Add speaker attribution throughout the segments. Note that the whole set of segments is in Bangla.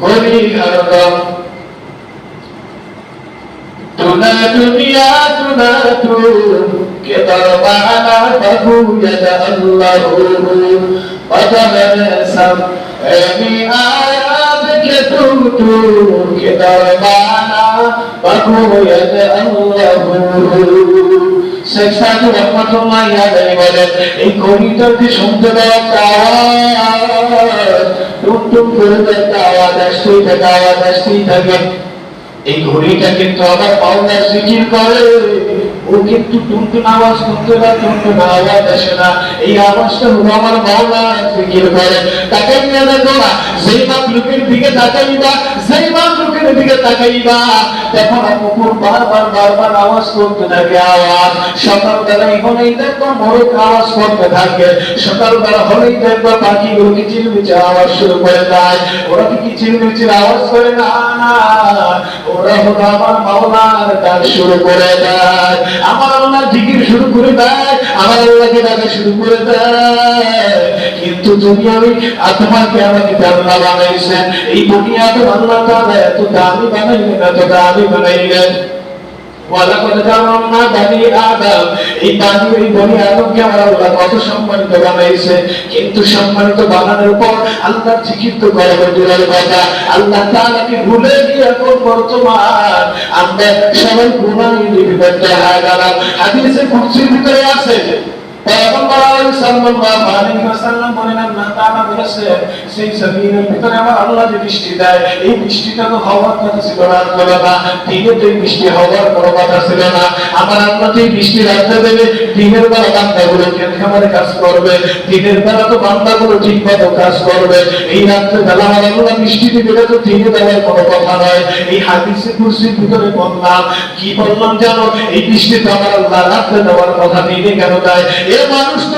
Speaker 1: করি হরদম তুনা দুনিয়া তুনা তু কে দরবানা বাবু ইয়াদা আল্লাহু। বদলন সব এমি আয়াত কে তু তু বলেন, এই কবিতাটি শুনতে টুক টুক করে আসতেই থাকে থাকে এই ঘড়িটা কিন্তু আবার পাওনা জিকির করে ও কিন্তু টুনটুন আওয়াজ করতে না টুনটুন আওয়াজ আসে না। এই আওয়াজটা হলো আমার মাওলা জিকির করে তাকাই না দেখো না যেই মাতলুকের দিকে তাকাইবা আওয়াজ শুরু করে দেয়। ওরা কি কিচিরমিচির আওয়াজ করে না? ওরা হলো আমার মাওলার শুরু করে দেয়। আমার আল্লাহ জিকির শুরু করে দেয়। আমার আল্লাহকে ডাকা শুরু করে দেয়। কিন্তু দুনিয়াবি আত্মাকে আমাকে আল্লাহ বানাইছেন। এই দুনিয়াতে আল্লাহ তাআলা এত দামি বানাইলেন, এত দামি বানাইলেন। কত সম্মানিত বানাইছে। কিন্তু সম্মানিত বানানোর পর আল্লাহ জিকির করে দূরের কথা আল্লাহ তাআলাকে ভুলে গিয়ে এখন বর্তমান আমরা সবাই গুনাহে গেলাম হাদিসে কুরসির ভিতরে আছে পয়গম্বর আলাইহিস সাল্লাল্লাহু আলাইহি ওয়াসাল্লাম বলেন তো তো দিনের বেলা কাজ করবে তো বান্দাগুলো ঠিক মতো কাজ করবে। এই রাত্রে বেলা আল্লাহ বৃষ্টি দিবে তো দিনে কোনো কথা নয়। এই হাদিসে কুরসির ভিতরে বললাম, কি বললাম জানো? এই বৃষ্টি তো আমার আল্লাহ রাত্রে দেওয়ার কথা, দিনে কেন দেয়? এ মানুষ তোমার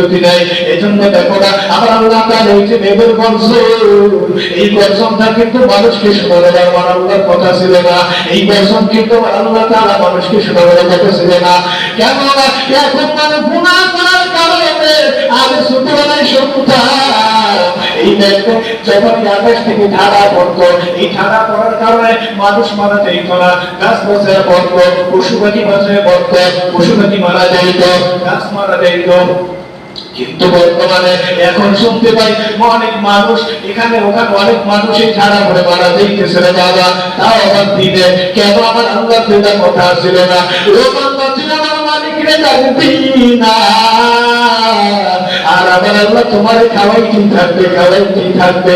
Speaker 1: যদি নাই এই জন্য দেখো না আমার আল্লাহ তাআলা এই যে এই গর্জনটা কিন্তু মানুষকে শোনানোর আমার আল্লাহর কথা ছিল না। এই গর্জন কিন্তু আল্লাহ তাআলা মানুষকে শোনানোর কথা ছিল না। কেন না এখন মানে করার কারণে এই যখন আকাশ থেকে ধারা পড়তো, এই ধারা পড়ার কারণে মানুষ মারা যাইত না। গাছ বসায় পড়তো পশু পাখি পড়তো পশু মারা যাইত গাছ মারা যাইত কিন্তু বর্তমানে এখন শুনতে পাই অনেক মানুষ, এখানে ওখানে অনেক মানুষই ছাড়া ঘরে করে মারা না বাবা। তাও আবার দিনে। কেন আমার আল্লাহ দেওয়ার কথা ছিল না? না আর আমার আল্লাহ তোমার খাওয়াই কি থাকবে খাওয়াই কি থাকবে